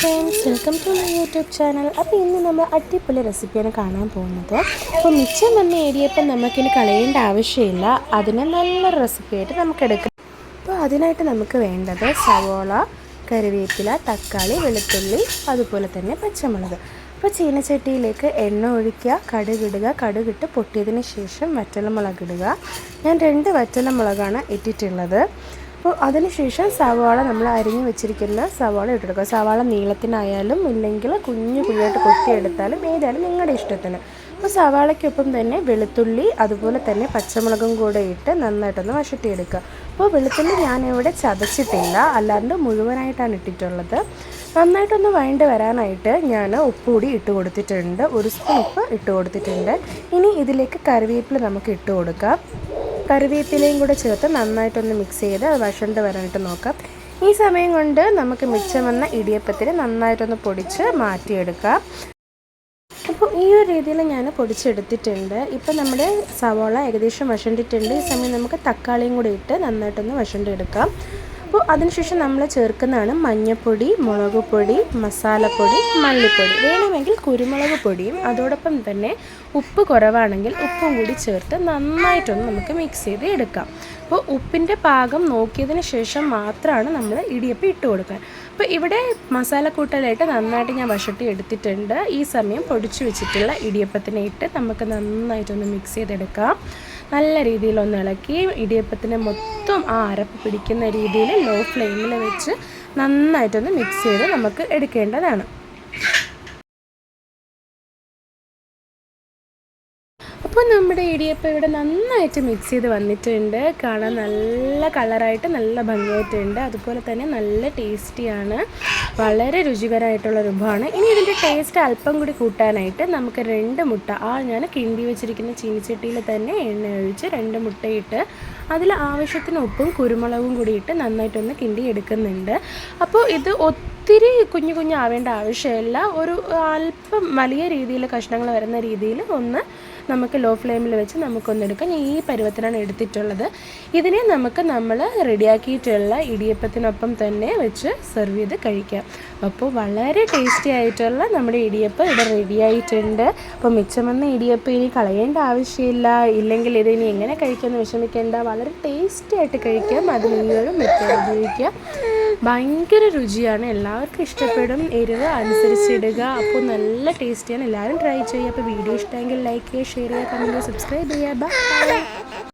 Friends welcome to my YouTube channel അപ്പോൾ ഇന്ന് നമ്മൾ അടിപൊളി റെസിപ്പിയാണ് കാണാൻ പോകുന്നത്. അപ്പോൾ മിച്ചം വന്ന ഏരിയപ്പം നമുക്കിനി കളയേണ്ട ആവശ്യമില്ല. അതിനെ നല്ലൊരു റെസിപ്പിയായിട്ട് നമുക്ക് എടുക്കാം. അപ്പോൾ അതിനായിട്ട് നമുക്ക് വേണ്ടത് സവോള കറിവേപ്പില തക്കാളി വെളുത്തുള്ളി അതുപോലെ തന്നെ പച്ചമുളക്. അപ്പോൾ ചീനച്ചട്ടിയിലേക്ക് എണ്ണ ഒഴിക്കുക കടുകിടുക കടുകിട്ട് പൊട്ടിയതിന് ശേഷം വറ്റലമുളക് ഇടുക. ഞാൻ രണ്ട് വറ്റലമുളകാണ് ഇട്ടിട്ടുള്ളത്. അപ്പോൾ അതിനുശേഷം സവാള നമ്മൾ അരിഞ്ഞു വെച്ചിരിക്കുന്ന സവാള ഇട്ടെടുക്കുക. സവാള നീളത്തിനായാലും ഇല്ലെങ്കിൽ കുഞ്ഞു കുഞ്ഞായിട്ട് കൊത്തിയെടുത്താലും ഏതായാലും നിങ്ങളുടെ ഇഷ്ടത്തിന്. അപ്പോൾ സവാളയ്ക്കൊപ്പം തന്നെ വെളുത്തുള്ളി അതുപോലെ തന്നെ പച്ചമുളകും കൂടെ ഇട്ട് നന്നായിട്ടൊന്ന് വഴറ്റിയെടുക്കുക അപ്പോൾ വെളുത്തുള്ളി ഞാനിവിടെ ചതച്ചിട്ടില്ല. അല്ലാണ്ട് മുഴുവനായിട്ടാണ് ഇട്ടിട്ടുള്ളത്. നന്നായിട്ടൊന്ന് വഴണ്ട് വരാനായിട്ട് ഞാൻ ഉപ്പ് കൂടി ഇട്ട് കൊടുത്തിട്ടുണ്ട്. ഒരു സ്പൂൺ ഉപ്പ് ഇട്ട് കൊടുത്തിട്ടുണ്ട്. ഇനി ഇതിലേക്ക് കറിവേപ്പില നമുക്ക് ഇട്ട് കൊടുക്കാം. കറിവേപ്പിലയും കൂടെ ചേർത്ത് നന്നായിട്ടൊന്ന് മിക്സ് ചെയ്ത് അത് വഷണ്ട് വരാനായിട്ട് നോക്കാം. ഈ സമയം കൊണ്ട് നമുക്ക് മിച്ചം വന്ന ഇടിയപ്പത്തിന് നന്നായിട്ടൊന്ന് പൊടിച്ച് മാറ്റിയെടുക്കാം. അപ്പോൾ ഈ ഒരു രീതിയിൽ ഞാൻ പൊടിച്ചെടുത്തിട്ടുണ്ട്. ഇപ്പോൾ നമ്മുടെ സവോള ഏകദേശം വഷണ്ടിട്ടുണ്ട് ഈ സമയം നമുക്ക് തക്കാളിയും കൂടി ഇട്ട് നന്നായിട്ടൊന്ന് വഴണ്ടെടുക്കാം അപ്പോൾ അതിനുശേഷം നമ്മൾ ചേർക്കുന്നതാണ് മഞ്ഞൾപ്പൊടി മുളക് പൊടി മസാലപ്പൊടി മല്ലിപ്പൊടി. വേണമെങ്കിൽ കുരുമുളക് പൊടിയും അതോടൊപ്പം തന്നെ ഉപ്പ് കുറവാണെങ്കിൽ ഉപ്പും കൂടി ചേർത്ത് നന്നായിട്ടൊന്ന് നമുക്ക് മിക്സ് ചെയ്ത് എടുക്കാം. അപ്പോൾ ഉപ്പിന്റെ പാകം നോക്കിയതിന് ശേഷം മാത്രമാണ് നമ്മൾ ഇടിയപ്പം ഇട്ട് കൊടുക്കാൻ അപ്പോൾ ഇവിടെ മസാലക്കൂട്ടലായിട്ട് നന്നായിട്ട് ഞാൻ വശട്ടി എടുത്തിട്ടുണ്ട്. ഈ സമയം പൊടിച്ചു വെച്ചിട്ടുള്ള ഇടിയപ്പത്തിനെ ഇട്ട് നമുക്ക് നന്നായിട്ടൊന്ന് മിക്സ് ചെയ്തെടുക്കാം. നല്ല രീതിയിലൊന്ന് ഇളക്കി ഇടിയപ്പത്തിന് മൊത്തം ആ അരപ്പ് പിടിക്കുന്ന രീതിയിൽ ലോ ഫ്ലെയിമിൽ വെച്ച് നന്നായിട്ടൊന്ന് മിക്സ് ചെയ്ത് നമുക്ക് എടുക്കേണ്ടതാണ്. അപ്പോൾ നമ്മുടെ ഇടിയപ്പം ഇവിടെ നന്നായിട്ട് മിക്സ് ചെയ്ത് വന്നിട്ടുണ്ട്. കാണാൻ നല്ല കളറായിട്ട് നല്ല ഭംഗിയായിട്ടുണ്ട്. അതുപോലെ തന്നെ നല്ല ടേസ്റ്റിയാണ് വളരെ രുചികരമായിട്ടുള്ള ഒരു വിഭവമാണ്. ഇനി ഇതിന്റെ ടേസ്റ്റ് അല്പം കൂടി കൂട്ടാനായിട്ട് നമുക്ക് രണ്ട് മുട്ട ആ ഞാൻ കിണ്ടി വെച്ചിരിക്കുന്ന ചീനിച്ചട്ടിയിൽ തന്നെ എണ്ണ ഒഴിച്ച് രണ്ട് മുട്ടയിട്ട് അതിൽ ആവശ്യത്തിന് ഉപ്പും കുരുമുളകും കൂടി ഇട്ട് നന്നായിട്ടൊന്ന് കിണ്ടി എടുക്കുന്നുണ്ട്. അപ്പോൾ ഇത് ഒത്തിരി കുഞ്ഞു കുഞ്ഞാവേണ്ട ആവശ്യമില്ല. ഒരു അല്പം വലിയ രീതിയിൽ കഷ്ണങ്ങൾ വരുന്ന രീതിയിൽ ഒന്ന് നമുക്ക് ലോ ഫ്ലെയിമിൽ വെച്ച് നമുക്കൊന്ന് എടുക്കാം. ഞാൻ ഈ പരുവത്തിനാണ് എടുത്തിട്ടുള്ളത്. ഇതിനെ നമുക്ക് നമ്മൾ റെഡിയാക്കിയിട്ടുള്ള ഇടിയപ്പത്തിനൊപ്പം തന്നെ വെച്ച് സെർവ് ചെയ്ത് കഴിക്കാം. അപ്പോൾ വളരെ ടേസ്റ്റി ആയിട്ടുള്ള നമ്മുടെ ഇടിയപ്പം ഇവിടെ റെഡി ആയിട്ടുണ്ട്. അപ്പോൾ മിച്ചമെന്ന ഇടിയപ്പം ഇനി കളയേണ്ട ആവശ്യമില്ല. ഇല്ലെങ്കിൽ ഇത് ഇനി എങ്ങനെ കഴിക്കാമെന്ന് വിഷമിക്കേണ്ട. വളരെ ടേസ്റ്റി ആയിട്ട് കഴിക്കാം. അത് നിങ്ങളും മിച്ചം ഉപയോഗിക്കാം. ഭയങ്കര രുചിയാണ്. എല്ലാവർക്കും ഇഷ്ടപ്പെടും. എരിവ് അനുസരിച്ചിടുക. അപ്പോൾ നല്ല ടേസ്റ്റിയാണ്. എല്ലാവരും ട്രൈ ചെയ്യുക. അപ്പോൾ വീഡിയോ ഇഷ്ടമെങ്കിൽ ലൈക്ക് ചെയ്യുക ഷെയർ ചെയ്യുക കമന്റ് ചെയ്യുക സബ്സ്ക്രൈബ് ചെയ്യുക. ബൈ